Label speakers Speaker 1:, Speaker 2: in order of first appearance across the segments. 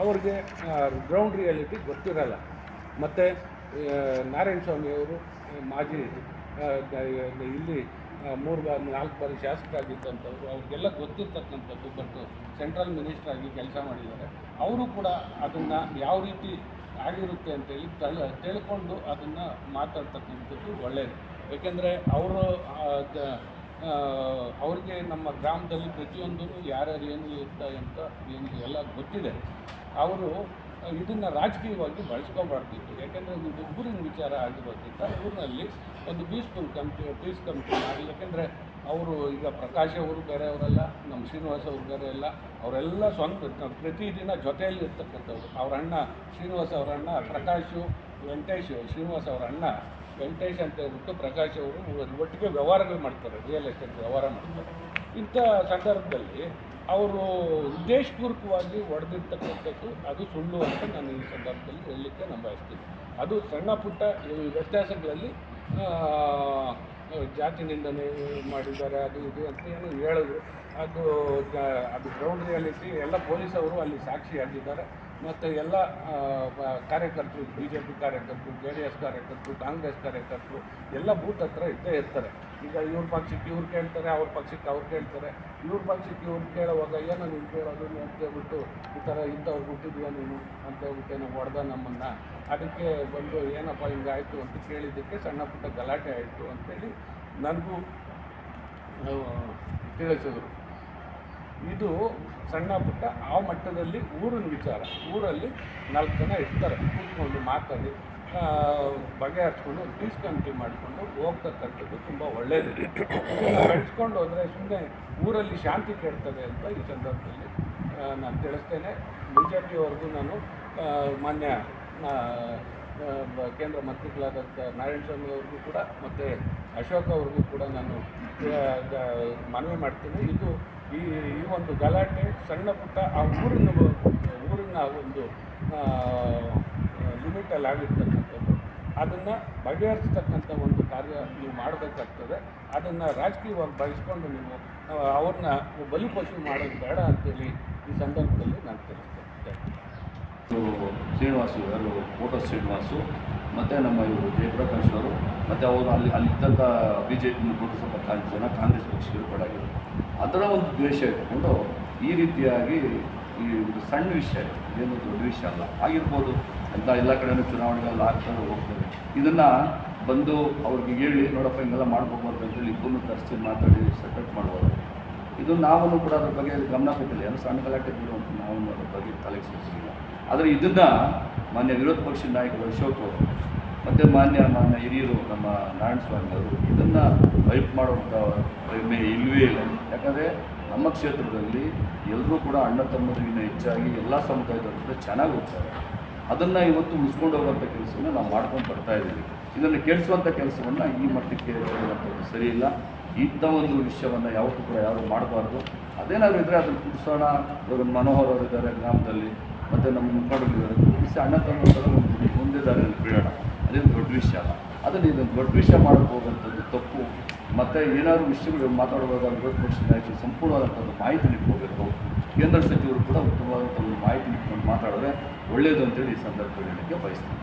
Speaker 1: ಅವ್ರಿಗೆ ground reality ಗೊತ್ತಿರಲ್ಲ. ಮತ್ತು ನಾರಾಯಣ ಸ್ವಾಮಿಯವರು ಮಾಜಿ ಇಲ್ಲಿ ಮೂರು ಬಾರಿ ನಾಲ್ಕು ಬಾರಿ ಶಾಸಕರಾಗಿದ್ದಂಥವ್ರು ಅವ್ರಿಗೆಲ್ಲ ಗೊತ್ತಿರ್ತಕ್ಕಂಥದ್ದು, ಬಟ್ ಸೆಂಟ್ರಲ್ ಮಿನಿಸ್ಟರ್ ಆಗಿ ಕೆಲಸ ಮಾಡಿದ್ದಾರೆ. ಅವರು ಕೂಡ ಅದನ್ನು ಯಾವ ರೀತಿ ಆಗಿರುತ್ತೆ ಅಂತೇಳಿ ತಳ, ತಿಳ್ಕೊಂಡು ಅದನ್ನು ಮಾತಾಡ್ತಕ್ಕಂಥದ್ದು ಒಳ್ಳೆಯದು ಏಕೆಂದರೆ ಅವರು ಅವ್ರಿಗೆ ನಮ್ಮ ಗ್ರಾಮದಲ್ಲಿ ಪ್ರತಿಯೊಂದೂ ಯಾರ್ಯಾರು ಏನು ಇರ್ತಾರೆ ಅಂತ ಏನು ಎಲ್ಲ ಗೊತ್ತಿದೆ. ಅವರು ಇದನ್ನು ರಾಜಕೀಯವಾಗಿ ಬಳಸ್ಕೊಬಾರ್ದಿತ್ತು. ಯಾಕೆಂದರೆ ಇದು ಊರಿನ ವಿಚಾರ ಆಗಿರೋದ್ರಿಂದ ಊರಿನಲ್ಲಿ ಒಂದು ಪೀಸ್ಫುಲ್ ಕಮಿಟಿ ಪೀಸ್ ಕಮಿಟಿ ಮಾಡಿ. ಯಾಕೆಂದರೆ ಅವರು ಈಗ ಪ್ರಕಾಶ್ ಅವರು ಬೇರೆಯವರಲ್ಲ ನಮ್ಮ ಶ್ರೀನಿವಾಸ್ ಅವರು ಬೇರೆ ಅಲ್ಲ, ಅವರೆಲ್ಲ ಸ್ವಂತ ಪ್ರತಿ ಪ್ರತಿದಿನ ಜೊತೆಯಲ್ಲಿ ಇರ್ತಕ್ಕಂಥವ್ರು. ಅವ್ರ ಅಣ್ಣ ಶ್ರೀನಿವಾಸ್ ಅವರ ಅಣ್ಣ, ಪ್ರಕಾಶು ವೆಂಕಟೇಶ್ ಶ್ರೀನಿವಾಸ್ ಅವರ ಅಣ್ಣ ವೆಂಕಟೇಶ್ ಅಂತ ಹೇಳ್ಬಿಟ್ಟು ಪ್ರಕಾಶ್ ಅವರು ಒಟ್ಟಿಗೆ ವ್ಯವಹಾರಗಳು ಮಾಡ್ತಾರೆ ರಿಯಲ್ ಎಸ್ಟೇಟ್ ವ್ಯವಹಾರ ಮಾಡ್ತಾರೆ. ಇಂಥ ಸಂದರ್ಭದಲ್ಲಿ ಅವರು ಉದ್ದೇಶಪೂರ್ವಕವಾಗಿ ಹೊಡೆದಿರ್ತಕ್ಕಂಥದ್ದು ಅದು ಸುಳ್ಳು ಅಂತ ನಾನು ಈ ಸಂದರ್ಭದಲ್ಲಿ ಹೇಳಲಿಕ್ಕೆ ನಾನು ಬಯಸ್ತೀನಿ. ಅದು ಸಣ್ಣ ಪುಟ್ಟ ವ್ಯತ್ಯಾಸಗಳಲ್ಲಿ ಆ, ಜಾತಿ ನಿಂದನೆ ಮಾಡಿದ್ದಾರೆ ಅದು ಇದು ಅಂತ ಏನು ಹೇಳೋದು ಅದು ಅದು ಗ್ರೌಂಡ್ ರಿಯಾಲಿಟಿ ಎಲ್ಲ ಪೊಲೀಸವರು ಅಲ್ಲಿ ಸಾಕ್ಷಿಯಾಗಿದ್ದಾರೆ. ಮತ್ತು ಎಲ್ಲ ಕಾರ್ಯಕರ್ತರು ಬಿ ಜೆ ಪಿ ಕಾರ್ಯಕರ್ತರು, ಜೆ ಡಿ ಎಸ್ ಕಾರ್ಯಕರ್ತರು, ಕಾಂಗ್ರೆಸ್ ಕಾರ್ಯಕರ್ತರು, ಎಲ್ಲ ಬೂತ್ ಹತ್ರ ಇದ್ದೇ ಇರ್ತಾರೆ. ಈಗ ಇವ್ರ ಪಕ್ಷಕ್ಕೆ ಇವ್ರು ಕೇಳ್ತಾರೆ, ಅವ್ರ ಪಕ್ಷಕ್ಕೆ ಅವ್ರು ಕೇಳ್ತಾರೆ. ಇವ್ರ ಪಕ್ಷಕ್ಕೆ ಇವ್ರು ಕೇಳುವಾಗ ಏನೋ ನೀನು ಕೇಳೋದು ಅಂತ ಹೇಳ್ಬಿಟ್ಟು ಈ ಥರ ಇಂಥವ್ರು ಹುಟ್ಟಿದ್ಯಾ ನೀನು ಅಂತ ಹೇಳ್ಬಿಟ್ಟು ಏನೋ ಹೊಡೆದ ನಮ್ಮನ್ನು. ಅದಕ್ಕೆ ಬಂದು ಏನಪ್ಪ ಹಿಂಗಾಯಿತು ಅಂತ ಕೇಳಿದ್ದಕ್ಕೆ ಸಣ್ಣ ಪುಟ್ಟ ಗಲಾಟೆ ಆಯಿತು ಅಂತೇಳಿ ನನಗೂ ತಿಳಿಸಿದ್ರು. ಇದು ಸಣ್ಣ ಪುಟ್ಟ ಆ ಮಟ್ಟದಲ್ಲಿ ಊರಿನ ವಿಚಾರ. ಊರಲ್ಲಿ ನಾಲ್ಕು ಜನ ಇರ್ತಾರೆ. ಕೂತ್ಕೊಂಡು ಮಾತಾಡಿ ಬಗೆಹರಿಸ್ಕೊಂಡು ಕಂಟ್ರಿ ಮಾಡಿಕೊಂಡು ಹೋಗ್ತಕ್ಕಂಥದ್ದು ತುಂಬ ಒಳ್ಳೆಯದು ಬೆಳೆಸ್ಕೊಂಡು ಹೋದರೆ ಸುಮ್ಮನೆ ಊರಲ್ಲಿ ಶಾಂತಿ ಕೆಡ್ತದೆ ಅಂತ ಈ ಸಂದರ್ಭದಲ್ಲಿ ನಾನು ತಿಳಿಸ್ತೇನೆ. ಬಿ ನಾನು ಮಾನ್ಯ ಕೇಂದ್ರ ಮಂತ್ರಿಗಳಾದಂಥ ನಾರಾಯಣ ಸ್ವಾಮಿ ಅವ್ರಿಗೂ ಕೂಡ ಮತ್ತು ಅಶೋಕ್ ಅವ್ರಿಗೂ ಕೂಡ ನಾನು ಮನವಿ ಮಾಡ್ತೀನಿ. ಇದು ಈ ಈ ಒಂದು ಗಲಾಟೆ ಸಣ್ಣ ಪುಟ್ಟ ಆ ಊರಿನ ಊರಿನ ಒಂದು ಲಿಮಿಟಲ್ಲಿ ಆಗಿರ್ತಕ್ಕಂಥದ್ದು. ಅದನ್ನು ಬಗೆಹರಿಸ್ತಕ್ಕಂಥ ಒಂದು ಕಾರ್ಯ ನೀವು ಮಾಡಬೇಕಾಗ್ತದೆ. ಅದನ್ನು ರಾಜಕೀಯವಾಗಿ ಬಳಸ್ಕೊಂಡು ನೀವು ಅವ್ರನ್ನ ಬಲಿ ಬಲಿಪಶು ಮಾಡೋದು ಬೇಡ ಅಂತೇಳಿ ಈ ಸಂದರ್ಭದಲ್ಲಿ ನಾನು ತಿಳಿಸ್ತೇನೆ.
Speaker 2: ಶ್ರೀನಿವಾಸು, ಯಾರು ಫೋಟೋ ಶ್ರೀನಿವಾಸು. ಮತ್ತು ನಮ್ಮ ಇವರು ಜಯಪ್ರಕಾಶ್ ಅವರು, ಮತ್ತು ಅವರು ಅಲ್ಲಿ ಅಲ್ಲಿದ್ದಂಥ ಬಿ ಜೆ ಪಿ ಸ್ವಲ್ಪ ಕಾಂಗ್ರೆಸ್ ಜನ ಕಾಂಗ್ರೆಸ್ ಪಕ್ಷಗಳು ಕೊಡಾಗಿದೆ ಅದರ ಒಂದು ದ್ವೇಷ ಇಟ್ಕೊಂಡು ಈ ರೀತಿಯಾಗಿ ಈ ಒಂದು ಸಣ್ಣ ವಿಷಯ, ಏನು ದೊಡ್ಡ ವಿಷಯ ಅಲ್ಲ, ಆಗಿರ್ಬೋದು ಅಂತ ಎಲ್ಲ ಕಡೆಯೂ ಚುನಾವಣೆಗಳೆಲ್ಲ ಆಗ್ತಾರೆ ಹೋಗ್ತಾರೆ ಇದನ್ನು ಬಂದು ಅವ್ರಿಗೆ ಹೇಳಿ, ನೋಡಪ್ಪ, ಹಿಂಗೆಲ್ಲ ಮಾಡ್ಕೋಬಾರ್ದು ಅಂತೇಳಿ ಇಬ್ಬರು ತರಿಸಿ ಮಾತಾಡಿ ಸೆಟಪ್ ಮಾಡ್ಬೋದು ಇದು ನಾವೂ ಕೂಡ ಅದ್ರ ಬಗ್ಗೆ ಗಮನ ಕೊಟ್ಟಿಲ್ಲ. ಏನು ಸಣ್ಣ ಗಲಾಟೆ ಅಂತ ನಾವು ಅದ್ರ ಬಗ್ಗೆ ತಲೆಗೆ ಸಿಗ್ತಿಲ್ಲ ಆದರೆ ಇದನ್ನು ಮಾನ್ಯ ವಿರೋಧ ಪಕ್ಷದ ನಾಯಕರು ಅಶೋಕ್ ಅವರು, ಮತ್ತು ಮಾನ್ಯ ಮಾನ್ಯ ಹಿರಿಯರು ನಮ್ಮ ನಾರಾಯಣ ಸ್ವಾಮಿ ಅವರು ಇದನ್ನು ವೈಪ್ ಮಾಡುವಂಥ ಹೆಮ್ಮೆ ಇಲ್ಲವೇ ಇಲ್ಲ. ಯಾಕಂದರೆ ನಮ್ಮ ಕ್ಷೇತ್ರದಲ್ಲಿ ಎಲ್ಲರೂ ಕೂಡ ಅಣ್ಣ ತಮ್ಮರಿಗಿನ ಹೆಚ್ಚಾಗಿ ಎಲ್ಲ ಸಮುದಾಯದವರು ಕೂಡ ಚೆನ್ನಾಗಿ ಹೋಗ್ತಾರೆ ಅದನ್ನು ಇವತ್ತು ಉಳಿಸ್ಕೊಂಡು ಹೋಗುವಂಥ ಕೆಲಸವನ್ನು ನಾವು ಮಾಡ್ಕೊಂಡು ಬರ್ತಾ ಇದ್ದೀವಿ. ಇದನ್ನು ಕೇಳಿಸುವಂಥ ಕೆಲಸವನ್ನು ಈ ಮಟ್ಟಕ್ಕೆ ಸರಿ ಇಲ್ಲ. ಇಂಥ ಒಂದು ವಿಷಯವನ್ನು ಯಾವತ್ತೂ ಕೂಡ ಯಾರು ಮಾಡಬಾರ್ದು. ಅದೇನಾದರೂ ಇದ್ದರೆ ಅದನ್ನು ಕುಡಿಸೋಣ. ಇವಾಗ ಮನೋಹರ್ ಅವರಿದ್ದಾರೆ ಗ್ರಾಮದಲ್ಲಿ. ಮತ್ತು ನಮ್ಮ ಮುಖಂಡರು ಕುಡಿಸಿ ಅಣ್ಣ ತಮ್ಮ ಮುಂದೆ ದಾರಿಯಲ್ಲಿ ಬೀಳೋಣ ಅದೇನು ದೊಡ್ಡ ವಿಷಯ ಅಲ್ಲ. ಅದನ್ನು ಇದನ್ನು ದೊಡ್ಡ ವಿಷಯ ಮಾಡಬಹುದಂಥದ್ದು ತಪ್ಪು. ಮತ್ತು ಏನಾದರೂ ವಿಷಯಗಳು ಮಾತಾಡುವಾಗ ವಿರೋಧ ನಾಯಕರು ಸಂಪೂರ್ಣವಾದಂಥದ್ದು ಮಾಹಿತಿ ನಿಟ್ಕೋಬೇಕು ಕೇಂದ್ರ ಸಚಿವರು ಕೂಡ ಉತ್ತಮವಾದಂಥ ಒಂದು ಮಾಹಿತಿ ನಿಟ್ಕೊಂಡು ಮಾತಾಡಿದ್ರೆ ಒಳ್ಳೆಯದು ಅಂತೇಳಿ ಈ ಸಂದರ್ಭದಲ್ಲಿ ಹೇಳಕ್ಕೆ ಬಯಸ್ತೀನಿ.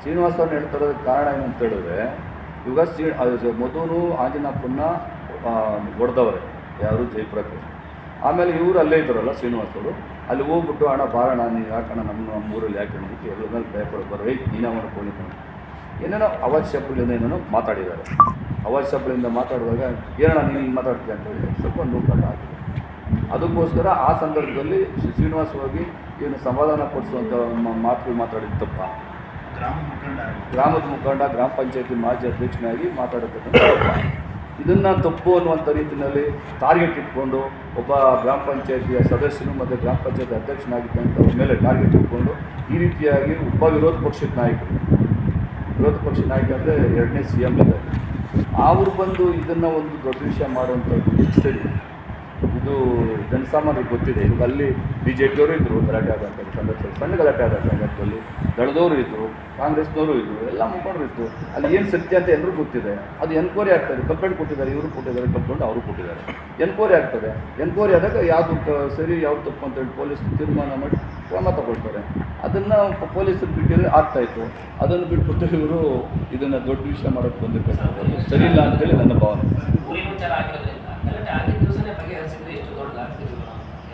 Speaker 3: ಶ್ರೀನಿವಾಸ ಅವರು ಹೇಳ್ತಾ
Speaker 2: ಇರೋದಕ್ಕೆ ಅವ್ರನ್ನ ಕಾರಣ ಏನು ಅಂತ ಹೇಳಿದ್ರೆ ಇವಾಗ ಶ್ರೀ ಮಧುನು ಆಂಜನಪ್ಪನ್ನ ಹೊಡೆದವ್ರೆ. ಯಾರು ಜಯಪ್ರಕಾಶ್ ಆಮೇಲೆ ಇವರು ಅಲ್ಲೇ ಇದ್ದಾರಲ್ಲ ಶ್ರೀನಿವಾಸ್ ಅವರು. ಅಲ್ಲಿ ಹೋಗ್ಬಿಟ್ಟು ಹಣ ಬಾರಣ ನೀವು ಯಾಕಣ ನಮ್ಮ ನಮ್ಮ ಊರಲ್ಲಿ ಯಾಕೆ ಅನ್ನೋದಕ್ಕೆ ಎಲ್ಲರ ಮೇಲೆ ಭಯಪಡೋ ಬರೋ ನೀನು ಅವನ ಕೋಳಿ ಏನೇನೋ ಅವಾಜ್ ಶಬ್ದಗಳಿಂದ ಏನೇನೋ ಮಾತಾಡಿದ್ದಾರೆ. ಅವಾಜ್ ಶಬ್ದಗಳಿಂದ ಮಾತಾಡುವಾಗ ಏನಣ್ಣ ನೀನು ಹಿಂಗೆ ಮಾತಾಡ್ತೀಯ? ಅಂತ ಹೇಳಿ ಸ್ವಲ್ಪ ನೂಕಟ ಆಗಿದೆ. ಅದಕ್ಕೋಸ್ಕರ ಆ ಸಂದರ್ಭದಲ್ಲಿ ಶ್ರೀ ಶ್ರೀನಿವಾಸ್ ಹೋಗಿ ಏನು ಸಮಾಧಾನ ಪಡಿಸುವಂಥ ಮಾತು ಮಾತುಗಳು ಮಾತಾಡಿದ ತಪ್ಪ
Speaker 3: ಗ್ರಾಮ ಮುಖಂಡ
Speaker 2: ಗ್ರಾಮದ ಮುಖಂಡ ಗ್ರಾಮ ಪಂಚಾಯತಿ ಮಾಜಿ ಅಧ್ಯಕ್ಷನಾಗಿ ಮಾತಾಡತಕ್ಕಂಥ ಇದನ್ನು ತಪ್ಪು ಅನ್ನುವಂಥ ರೀತಿಯಲ್ಲಿ ಟಾರ್ಗೆಟ್ ಇಟ್ಕೊಂಡು ಒಬ್ಬ ಗ್ರಾಮ ಪಂಚಾಯತಿಯ ಸದಸ್ಯನು ಮತ್ತು ಗ್ರಾಮ ಪಂಚಾಯತ್ ಅಧ್ಯಕ್ಷನಾಗಿದ್ದಂಥವ್ರ ಮೇಲೆ ಟಾರ್ಗೆಟ್ ಇಟ್ಕೊಂಡು ಈ ರೀತಿಯಾಗಿ ಒಬ್ಬ ವಿರೋಧ ಪಕ್ಷದ ನಾಯಕರು, ವಿರೋಧ ಪಕ್ಷದ ನಾಯಕ ಅಂದರೆ ಎರಡನೇ ಸಿ ಎಂ ಇದ್ದಾರೆ. ಅವರು ಬಂದು ಇದನ್ನು ಒಂದು ದೊಡ್ಡ ವಿಷಯ ಮಾಡುವಂಥದ್ದು ಸರಿ. ಇದು ಜನಸಾಮಾನ್ಯರಿಗೆ ಗೊತ್ತಿದೆ. ಇವಾಗ ಅಲ್ಲಿ ಬಿ ಜೆ ಪಿಯವರು ಇದ್ದರು ಗಲಾಟೆ ಆದಂಥ ಸಂದರ್ಭದಲ್ಲಿ ಸಣ್ಣ ಗಲಾಟೆ ಆದ ಸಂದರ್ಭದಲ್ಲಿ ದಳದವರು ಇದ್ದರು ಕಾಂಗ್ರೆಸ್ನವರು ಇದ್ದರು ಎಲ್ಲ ಮುಖಂಡರು ಇತ್ತು ಅಲ್ಲಿ ಏನು ಸತ್ಯ ಅಂತ ಎಲ್ಲರಿಗೂ ಗೊತ್ತಿದೆ. ಅದು ಎನ್ಕ್ವೈರಿ ಆಗ್ತದೆ. ಕಂಪ್ಲೇಂಟ್ ಕೊಟ್ಟಿದ್ದಾರೆ, ಇವರು ಕೊಟ್ಟಿದ್ದಾರೆ, ಕಂಪ್ಲೇಂಟ್ ಅವರು ಕೊಟ್ಟಿದ್ದಾರೆ. ಎನ್ಕ್ವೈರಿ ಆಗ್ತದೆ. ಎನ್ಕ್ವೈರಿ ಆದಾಗ ಯಾವುದು ಸರಿ, ಯಾವ್ದು ತಪ್ಪು ಅಂತೇಳಿ ಪೊಲೀಸ್ ತೀರ್ಮಾನ ಮಾಡಿ ಕ್ರಮ ತಗೊಳ್ತಾರೆ. ಅದನ್ನು ಪೊಲೀಸರು ಬಿಟ್ಟಿದ್ರೆ ಆಗ್ತಾಯಿತ್ತು ಅದನ್ನು ಬಿಟ್ಬಿಟ್ಟು ಇವರು ಇದನ್ನು ದೊಡ್ಡ ವಿಷಯ ಮಾಡೋಕ್ಕೆ ಬಂದಿರ್ತಕ್ಕಂಥದ್ದು ಸರಿ ಇಲ್ಲ ಅಂತೇಳಿ ನನ್ನ ಭಾವನೆ
Speaker 4: ಊರಿನ ವಿಚಾರ ಆಗಿರೋದ್ರಿಂದ ಗಲಾಟೆ ಆಗಿದ್ದ ದಿವಸನೇ ಬಗೆಹರಿಸಿದ್ರೆ ಎಷ್ಟು ದೊಡ್ಡದಾಗ್ತಿದ್ರು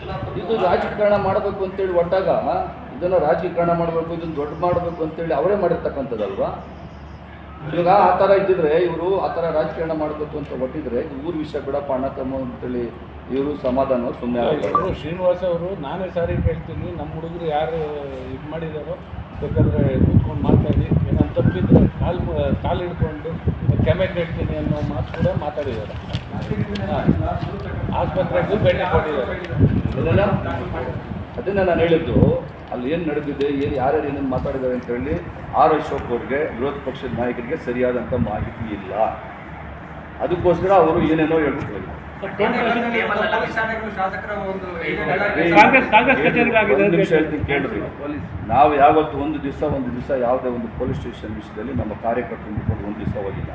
Speaker 4: ಎಲ್ಲ
Speaker 2: ಇದು ರಾಜಕಾರಣ ಮಾಡಬೇಕು ಅಂತೇಳಿ ಒಟ್ಟಾಗ ಇದನ್ನು ರಾಜಕೀಕರಣ ಮಾಡಬೇಕು ಇದನ್ನು ದೊಡ್ಡ ಮಾಡಬೇಕು ಅಂತೇಳಿ ಅವರೇ ಮಾಡಿರ್ತಕ್ಕಂಥದ್ದಲ್ವಾ? ಇವಾಗ ಆ ಥರ ಇದ್ದಿದ್ರೆ ಇವರು ಆ ಥರ ರಾಜಕಾರಣ ಮಾಡಬೇಕು ಅಂತ ಒಟ್ಟಿದ್ರೆ ಊರು ವಿಷಯ ಕೂಡ ಪಾಣತಮ್ಮ ತಮ್ಮ ಅಂತೇಳಿ ಇವರು ಸಮಾಧಾನ ಸುಮ್ಮನೆ
Speaker 1: ಶ್ರೀನಿವಾಸ್ ಅವರು ನಾನೇ ಸಾರಿ ಕೇಳ್ತೀನಿ ನಮ್ಮ ಹುಡುಗರು ಯಾರು ಇದು ಮಾಡಿದಾರೋ ಬೇಕಾದ್ರೆ ಕೂತ್ಕೊಂಡು ಮಾತಾಡಿ ಏನಂತ ತಪ್ಪಿದ್ರೆ ಕಾಲು ಕಾಲು ಹಿಡ್ಕೊಂಡು ಕೆಮೆ ಕೇಳ್ತೀನಿ ಅನ್ನೋ ಮಾತು ಕೂಡ ಮಾತಾಡಿದ್ದಾರೆ. ಆಸ್ಪತ್ರೆಗೂ ಭೇಟಿ ಕೊಟ್ಟಿದ್ದಾರೆ.
Speaker 2: ಇದೆಲ್ಲ ಅದನ್ನ ನಾನು ಹೇಳಿದ್ದು ಅಲ್ಲಿ ಏನು ನಡೆದಿದೆ ಏನು ಯಾರ್ಯಾರು ಏನೇನು ಮಾತಾಡಿದ್ದಾರೆ ಅಂತ ಹೇಳಿ ಆರ್ ಅಶೋಕ್ ಅವ್ರಿಗೆ ವಿರೋಧ ಪಕ್ಷದ ನಾಯಕರಿಗೆ ಸರಿಯಾದಂಥ ಮಾಹಿತಿ ಇಲ್ಲ. ಅದಕ್ಕೋಸ್ಕರ ಅವರು ಏನೇನೋ ನಿಮಿಷ ಹೇಳ್ತೀನಿ ಕೇಳ್ರಿ ನಾವು ಯಾವತ್ತು ಒಂದು ದಿವಸ ಒಂದು ದಿವಸ ಯಾವುದೇ ಒಂದು ಪೊಲೀಸ್ ಸ್ಟೇಷನ್ ವಿಷಯದಲ್ಲಿ ನಮ್ಮ ಕಾರ್ಯಕರ್ತರು ಒಂದು ದಿವಸ ಹೋಗಿಲ್ಲ.